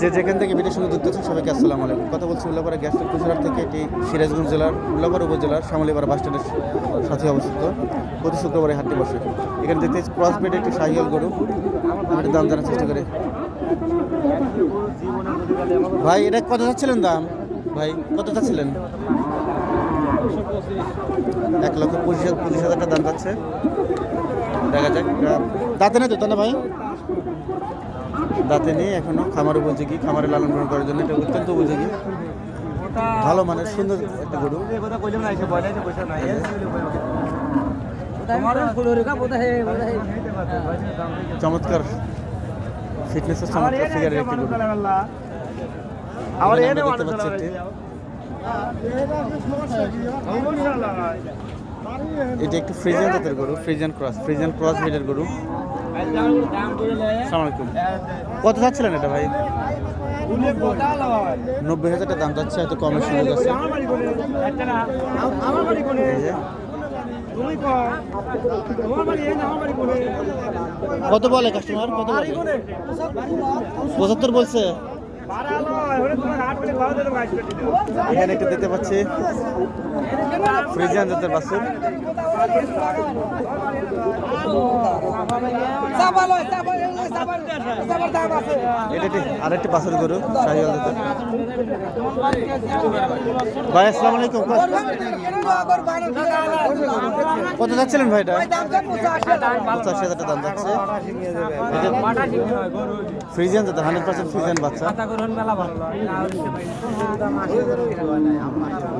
যে যেখান থেকে ভিডিওর সঙ্গে যুক্ত আছেন সবাইকে আসসালামু আলাইকুম। কথা বলছি উল্লাপাড়া গ্যাস কুচুরার থেকে, এটি সিরাজগঞ্জ জেলার উল্লাপাড়া উপজেলার শ্যামলীপাড়া বাস স্ট্যান্ডের সাথে অবস্থিত। প্রতি শুক্রবারে হাটটি বসে। এখানে দেখতে ক্রস বেড একটি সাহিয়াল গরু। আমি দাম জানার চেষ্টা করে। ভাই, এটা কত চাচ্ছিলেন দাম? ভাই, কত চাচ্ছিলেন এক লক্ষ পঁচিশ পঁচিশ হাজার টাকা দাম যাচ্ছে। দেখা যাক দাঁতে না তো না ভাই? দাঁতে নেই এখনও খামার উপযোগী খামারে লালন পালন করার জন্য এটা অত্যন্ত উপযোগী। ভালো মানের সুন্দর একটা গরু। চমৎকার। ফিটনেসের চমৎকার ফিগারের একটি গরু। দেখতে পাচ্ছি একটি। এটি একটি ফ্রিজিয়ান জাতের গরু ফ্রিজিয়ান ক্রস ফ্রিজিয়ান ক্রস ব্রিডের গরু। কত চাচ্ছিলেন এটা ভাই? নব্বই হাজার টাকা দাম চাচ্ছে হয়তো কমের সুযোগ আছে কত বলে কাস্টমার কত পঁচাত্তর বলছে। এখানে একটু দেখতে পাচ্ছি। ফ্রিজিয়ান জাতের একটি আরেকটি বাছুর গরু, শাহিওয়াল ভাই, আসসালামু আলাইকুম, কত যাচ্ছিলেন ভাই এটা? পঁচাশি হাজার টাকা দাম যাচ্ছে। ফ্রিজিয়ান জাতের হান্ড্রেড পার্সেন্ট ফ্রিজিয়ান বাচ্চা।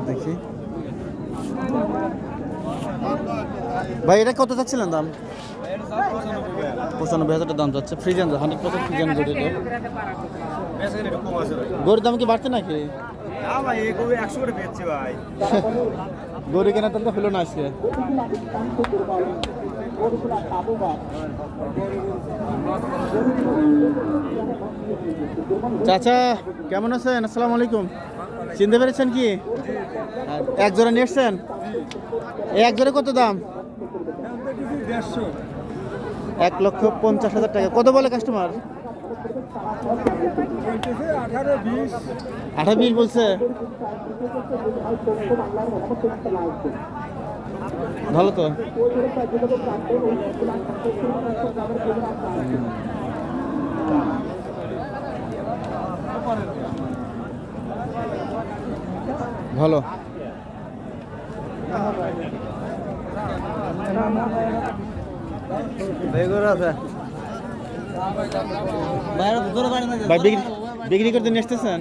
দেখি। ভাই এটা কত যাচ্ছিলেন দাম? পঁচানব্বই হাজার দাম যাচ্ছে। ফ্রিজিয়ান হান্ড্রেড পার্সেন্ট ফ্রিজিয়ান গরু গরুর দাম কি বাড়ছে নাকি? গরু কেনার দাম তো হলো না আজকে? চাচা, কেমন আছেন? আসসালামু আলাইকুম। চিনতে পেরেছেন কি? এক জোড়া নিয়ে এক জোড়া কত দাম? এক লক্ষ পঞ্চাশ হাজার টাকা। কত বলে কাস্টমার আঠারো বিশ বলছে। ভালো তো? ভালো। ভাই বিক্রি বিক্রি করতে নিয়ে আসতেছেন?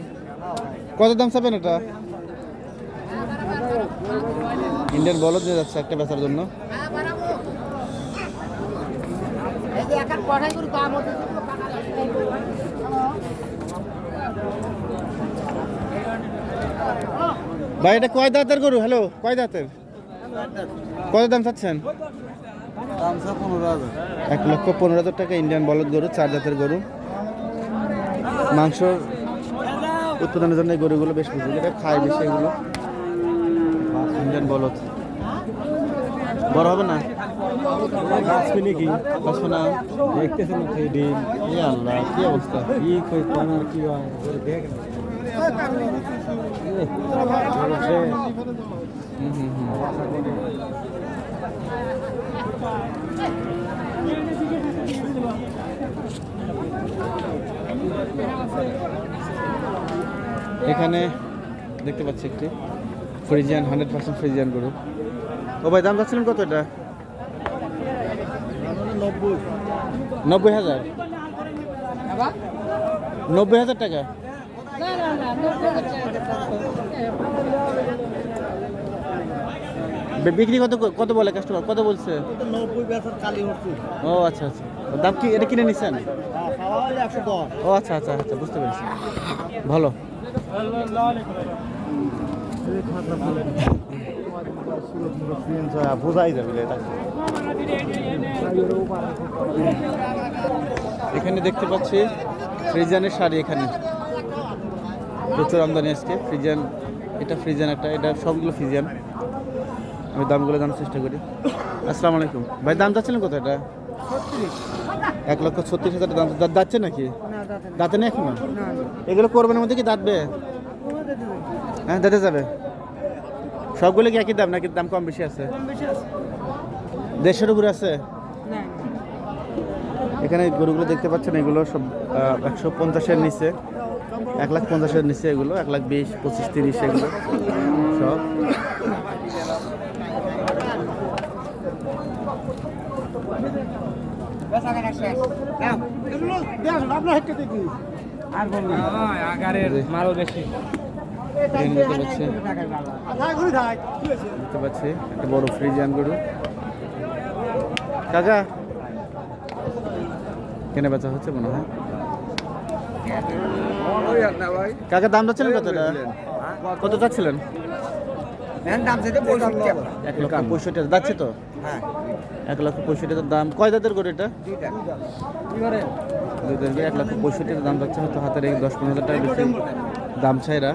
কত দাম চাবেন এটা? ইন্ডিয়ান বলদ দিয়ে যাচ্ছে একটা বেচার জন্য। ভাই, এটা কয় দাঁতের গরু? হ্যালো কয় দাঁতের? কত দাম চাচ্ছেন? এক লক্ষ পনেরো হাজার টাকা ইন্ডিয়ান বলদ গরু, চার জাতের গরু। মাংস উৎপাদনের জন্য গরুগুলো বেশ বুঝি এটা খায় বেশি এগুলো। ইন্ডিয়ান বলদ। বড় হবে না? বাঁচবে নাকি বাঁচবে না দেখতেছেন ডিম? এ আল্লাহ, কি অবস্থা? কি কই কি হয়? দেখ হুম এখানে দেখতে পাচ্ছি একটি ফ্রিজিয়ান হান্ড্রেড পার্সেন্ট ফ্রিজিয়ান গরু। ও ভাই দাম যাচ্ছিলেন কত এটা? নব্বই হাজার। নব্বই হাজার টাকা? বিক্রি কত কত বলে কাস্টমার কত বলছে? ও আচ্ছা আচ্ছা। দাম কি এটা কিনে নিচ্ছেন ও আচ্ছা আচ্ছা আচ্ছা বুঝতে পেরেছি। ভালো। এখানে দেখতে পাচ্ছি ফ্রিজানের শাড়ি এখানে। প্রচুর আমদানি আজকে ফ্রিজান এটা ফ্রিজান একটা এটা সবগুলো ফ্রিজান আমি দামগুলো জানার চেষ্টা করি। আসসালামু আলাইকুম। ভাই দাম চাচ্ছিলেন কত এটা? এক লক্ষ ছত্রিশ হাজার দাম। দা- যাচ্ছে নাকি? দাঁতে নেই। এখনও? এগুলো কোরবানির মধ্যে কি দাঁতবে? হ্যাঁ দাঁতে যাবে। সবগুলো কি একই দাম নাকি দাম কম বেশি আছে? দেড়শোর উপরে আছে? এখানে গরুগুলো দেখতে পাচ্ছেন এগুলো সব একশো পঞ্চাশের নিচে। এক লাখ পঞ্চাশের নিচে এগুলো এক লাখ বিশ পঁচিশ তিরিশ এগুলো সব। দেখতে পাচ্ছি একটা বড় ফ্রিজিয়ান গরু। কাকা কেনে বেচা হচ্ছে মনে হয়? কাকা দাম যাচ্ছিলেন কতটা কত যাচ্ছিলেন? এক লক্ষ পঁয়ষট্টি। যাচ্ছে তো? হ্যাঁ। এক লক্ষ পঁয়ষট্টি দাম। কয় এটা? কি করে দুধের এক লক্ষ পঁয়ষট্টি দাম যাচ্ছে হয়তো হাতের দশ পনেরো হাজার টাকা দাম চাইরা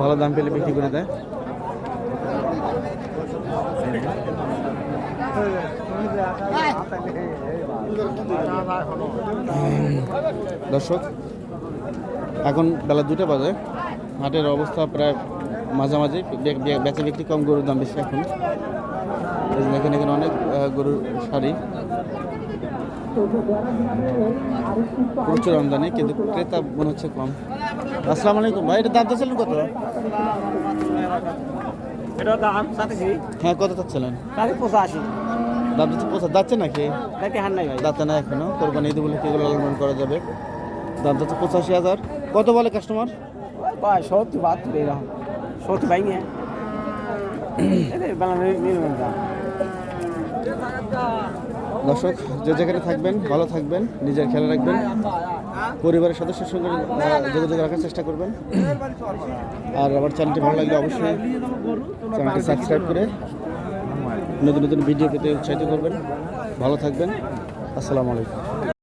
ভালো দাম পেলে বিক্রি করে দেয়। দর্শক এখন বেলা দুটো বাজে। হাটের অবস্থা প্রায় মাঝামাঝি। বেচা বিক্রি কম গরুর দাম বেশি এখন। দেখেন এখানে অনেক গরুর শাড়ি। প্রচুর আমদানি কিন্তু ক্রেতা মনে হচ্ছে কম। আসসালামু আলাইকুম। ভাই এটা দাম চাচ্ছিলেন কত? হ্যাঁ কত চাচ্ছিলেন? পঁচাশি। যাচ্ছে পঁচা যাচ্ছে নাকি? দাঁতে না এখনও? কোরবানি ঈদ বলে এগুলো লালন করা যাবে? দাম যাচ্ছে পঁচাশি হাজার। কত বলে কাস্টমার সত্তর বাহাত্তর এরকম। সত্তর ভাই দর্শক যে যেখানে থাকবেন ভালো থাকবেন নিজের খেয়াল রাখবেন। পরিবারের সদস্যের সঙ্গে যোগাযোগ রাখার চেষ্টা করবেন। আর আমার চ্যানেলটি ভালো লাগলে অবশ্যই চ্যানেলটি সাবস্ক্রাইব করে নতুন নতুন ভিডিও পেতে উৎসাহিত করবেন। ভালো থাকবেন। আসসালামু আলাইকুম।